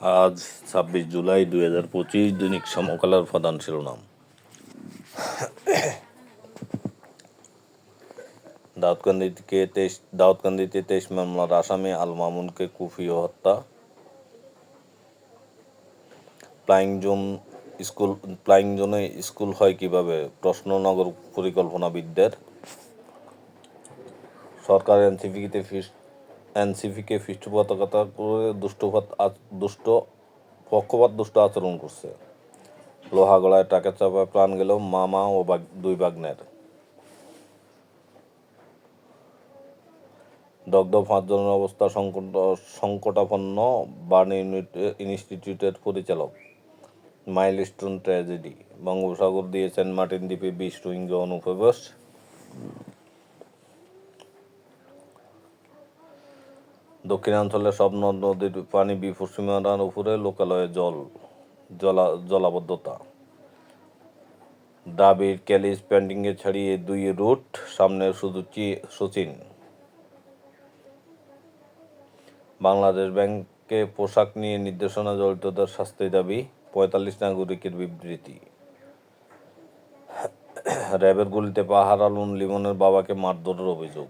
আজ ছাব্বিশ জুলাই দুই হাজার পঁচিশ দৈনিক সমকালের প্রধান শিরোনাম। দাউদকান্দিকে তেইশ, দাউদকান্দিতে তেইশ মামলার আসামি আল মামুনকে কুফিও হত্যা। প্লাইং জোন স্কুল প্লাইং জোনে স্কুল হয় কীভাবে? প্রশ্ন নগর পরিকল্পনাবিদদের। সরকার এনসিপিতে ফিস এনসিপিকে পৃষ্ঠপোষকতা করে দুষ্টপাত দুষ্ট, পক্ষপাত দুষ্ট আচরণ করছে। লোহা গলায় টাকা চাপায় প্রাণ গেল মামা ও দুই বাগ্নের। দগ্ধ পাঁচজনের অবস্থা সংকট, সংকটাপন্ন বার্ন ইনস্টিটিউটের পরিচালক। Milestone tragedy. বঙ্গোপসাগর দিয়ে সেন্ট মার্টিন দ্বীপে বিশ রোহিঙ্গা অনুপ্রবেশ। দক্ষিণাঞ্চলের সব নদ নদীর পানি বিপসীমানার উপরে, লোকালয়ে জল, জলা জলাবদ্ধতা। দাবির ক্যালিস পেন্টিংয়ে ছাড়িয়ে দুই রুট, সামনে শুধু সচিন। বাংলাদেশ ব্যাংকে পোশাক নিয়ে নির্দেশনা জড়িতদের শাস্তি দাবি, পঁয়তাল্লিশ নাগরিকের বিবৃতি। র্যাবের গুলিতে পা হারালুন লিমনের বাবাকে মারধরের অভিযোগ।